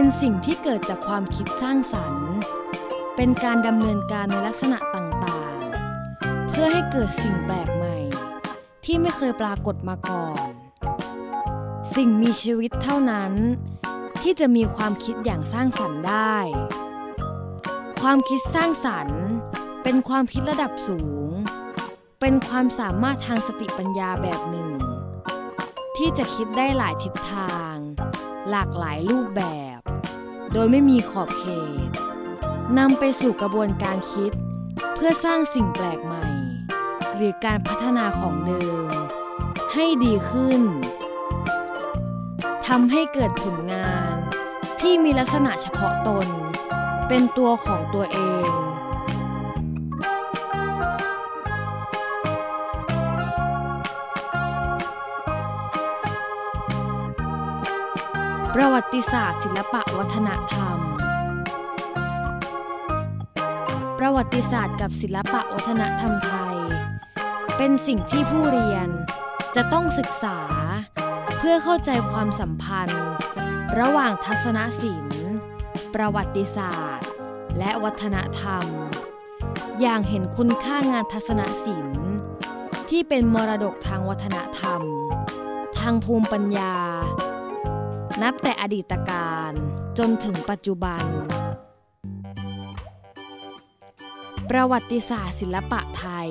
เป็นสิ่งที่เกิดจากความคิดสร้างสรรค์ เป็นการดำเนินการในลักษณะต่างๆ เพื่อให้เกิดสิ่งแปลกใหม่ ที่ไม่เคยปรากฏมาก่อน สิ่งมีชีวิตเท่านั้น ที่จะมีความคิดอย่างสร้างสรรค์ได้ ความคิดสร้างสรรค์ เป็นความคิดระดับสูง เป็นความสามารถทางสติปัญญาแบบหนึ่ง ที่จะคิดได้หลายทิศทาง หลากหลายรูปแบบ โดยไม่มีขอบเขตนำไปสู่กระบวนการคิด เพื่อสร้างสิ่งแปลกใหม่ หรือการพัฒนาของเดิม ให้ดีขึ้นทำให้เกิดผลงาน ที่มีลักษณะเฉพาะตน เป็นตัวของตัวเอง ประวัติศาสตร์ศิลปะวัฒนธรรม ประวัติศาสตร์กับศิลปะวัฒนธรรมไทย เป็นสิ่งที่ผู้เรียนจะต้องศึกษา เพื่อเข้าใจความสัมพันธ์ ระหว่างทัศนศิลป์ ประวัติศาสตร์ และวัฒนธรรม อย่างเห็นคุณค่างานทัศนศิลป์ ที่เป็นมรดกทางวัฒนธรรม ทางภูมิปัญญา นับแต่อดีตการจนถึงปัจจุบัน ประวัติศาสตร์ศิลปะไทย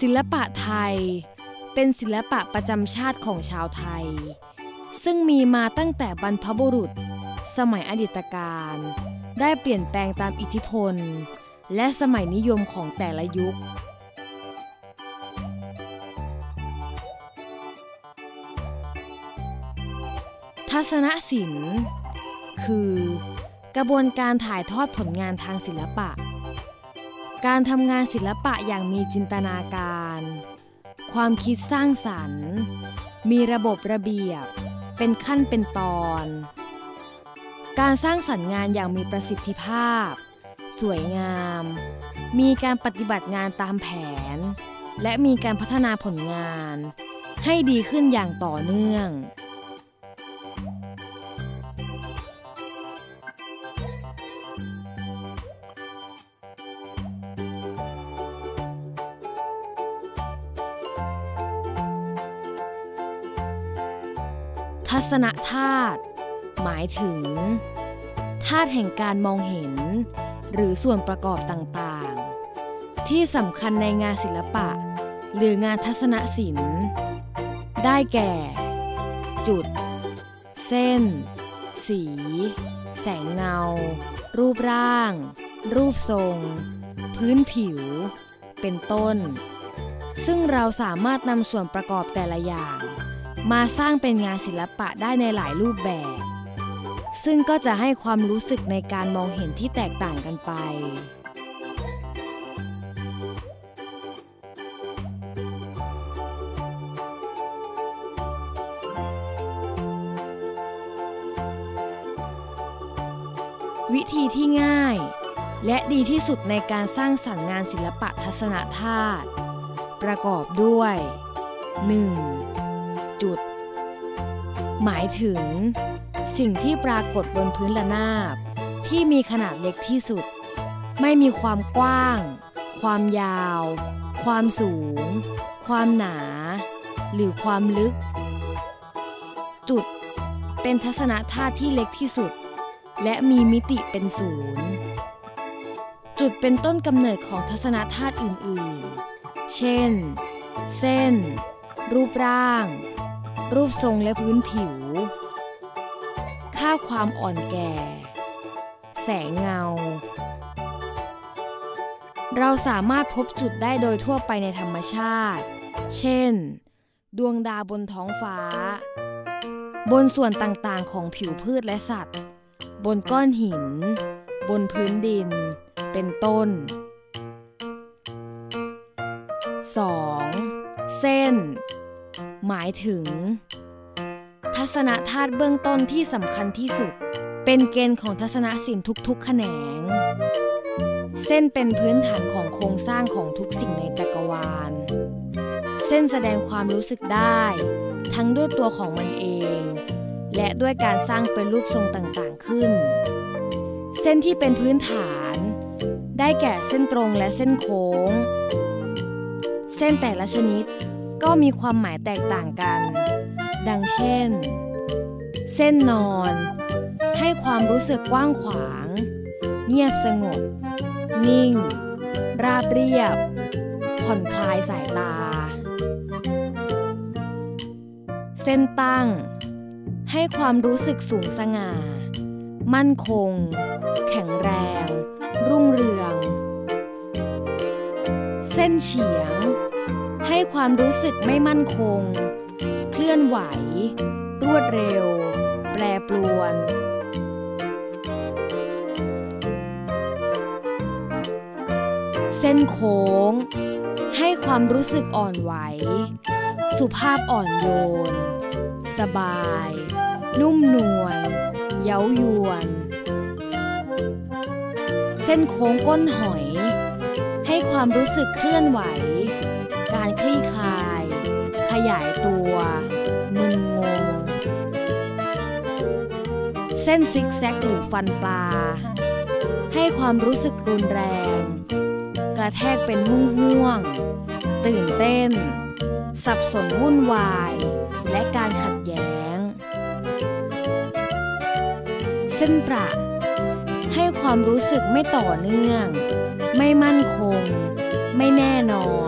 ศิลปะไทย เป็นศิลปะประจำชาติของชาวไทย ซึ่งมีมาตั้งแต่บรรพบุรุษ สมัยอดีตการ ได้เปลี่ยนแปลงตามอิทธิพล และสมัยนิยมของแต่ละยุค ทัศนศิลป์ คือกระบวนการถ่ายทอดผลงานทางศิลปะ การทำงานศิลปะอย่างมีจินตนาการ ความคิดสร้างสรรค์ มีระบบระเบียบ เป็นขั้นเป็นตอน การสร้างสรรค์งานอย่างมีประสิทธิภาพ สวยงาม มีการปฏิบัติงานตามแผน และมีการพัฒนาผลงาน ให้ดีขึ้นอย่างต่อเนื่อง ทัศนธาตุหมายถึงธาตุแห่งการมองเห็น หรือส่วนประกอบต่างๆ ที่สำคัญในงานศิลปะ หรืองานทัศนศิลป์ ได้แก่ จุด เส้น สี แสงเงา รูปร่าง รูปทรง พื้นผิว เป็นต้น ซึ่งเราสามารถนำส่วนประกอบแต่ละอย่าง มาสร้างเป็นงานศิลปะได้ในหลายรูปแบบ ซึ่งก็จะให้ความรู้สึกในการมองเห็นที่แตกต่างกันไป วิธีที่ง่าย และดีที่สุดในการสร้างสรรค์งานศิลปะทัศนธาตุประกอบด้วย 1. จุด หมายถึง สิ่งที่ปรากฏบนพื้นระนาบ ที่มีขนาดเล็กที่สุด ไม่มีความกว้าง ความยาว ความสูง ความหนา หรือความลึก จุด เป็นทัศนธาตุที่เล็กที่สุด และมีมิติเป็นศูนย์จุดเป็นต้นกำเนิดของทัศนธาตุอื่นๆ เช่น เส้น รูปร่าง รูปทรงและพื้นผิว ค่าความอ่อนแก่ แสงเงา เราสามารถพบจุดได้โดยทั่วไปในธรรมชาติ เช่น ดวงดาวบนท้องฟ้า บนส่วนต่างๆของผิวพืชและสัตว์ บนก้อนหิน บนพื้นดิน เป็นต้น 2. เส้น หมายถึง ทัศนธาตุเบื้องต้นที่สำคัญที่สุด เป็นเกณฑ์ของทัศนศิลป์ทุกๆ แขนง เส้นเป็นพื้นฐานของโครงสร้างของทุกสิ่งในจักรวาล เส้นแสดงความรู้สึกได้ ทั้งด้วยตัวของมันเอง และด้วยการสร้างเป็นรูปทรงต่างๆขึ้น เส้นที่เป็นพื้นฐาน ได้แก่เส้นตรงและเส้นโค้ง เส้นแต่ละชนิด ก็มีความหมายแตกต่างกัน ดังเช่น เส้นนอน ให้ความรู้สึกกว้างขวาง เงียบสงบ นิ่ง ราบเรียบ ผ่อนคลายสายตา เส้นตั้ง ให้ความรู้สึกสูงสง่า มั่นคง แข็งแรง รุ่งเรือง เส้นเฉียง ให้ความรู้สึกไม่มั่นคง เคลื่อนไหว รวดเร็ว แปรปรวน เส้นโค้ง ให้ความรู้สึกอ่อนไหว สุภาพอ่อนโยน สบาย นุ่มนวล เย้ายวน เส้นโค้งก้นหอย ให้ความรู้สึกเคลื่อนไหว ยายตัว มึนงง เส้นซิกแซกหรือฟันปลา ให้ความรู้สึกรุนแรง กระแทกเป็นห่วงห่วง ตื่นเต้น สับสนวุ่นวาย และการขัดแย้ง เส้นประ ให้ความรู้สึกไม่ต่อเนื่อง ไม่มั่นคง ไม่แน่นอน